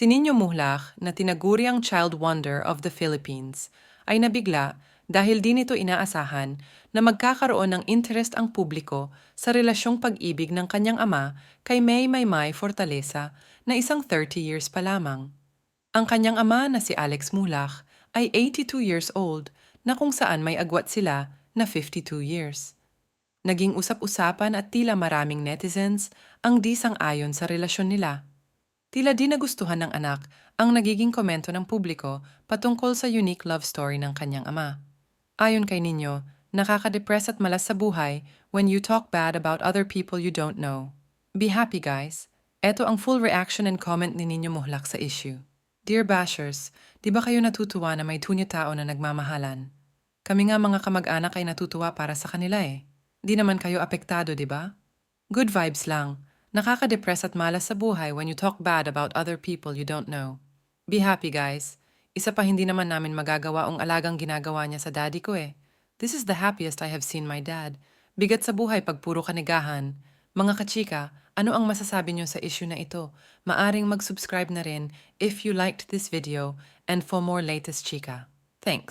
Si Nino Muhlach, na tinaguri ang child wonder of the Philippines, ay nabigla dahil di nito inaasahan na magkakaroon ng interest ang publiko sa relasyong pag-ibig ng kanyang ama kay May Maymay Fortaleza na isang 30 years pa lamang. Ang kanyang ama na si Alex Mulach ay 82 years old na kung saan may agwat sila na 52 years. Naging usap-usapan at tila maraming netizens ang di sang-ayon sa relasyon nila. Tila di nagustuhan ng anak ang nagiging komento ng publiko patungkol sa unique love story ng kanyang ama. Ayon kay Ninyo, nakaka-depress at malas sa buhay when you talk bad about other people you don't know. Be happy guys. Ito ang full reaction and comment ni Ninyo Muhlak sa issue. Dear Bashers, di ba kayo natutuwa na may tunyo tao na nagmamahalan? Kami nga mga kamag-anak ay natutuwa para sa kanila eh. Di naman kayo apektado, di ba? Good vibes lang. Nakaka-depress at malas sa buhay when you talk bad about other people you don't know. Be happy guys. Isa pa hindi naman namin magagawa ang alagang ginagawa niya sa daddy ko eh. This is the happiest I have seen my dad. Bigat sa buhay pag puro kanigahan. Mga kachika, ano ang masasabi niyo sa issue na ito? Maaring mag-subscribe na rin if you liked this video and for more latest chika. Thanks.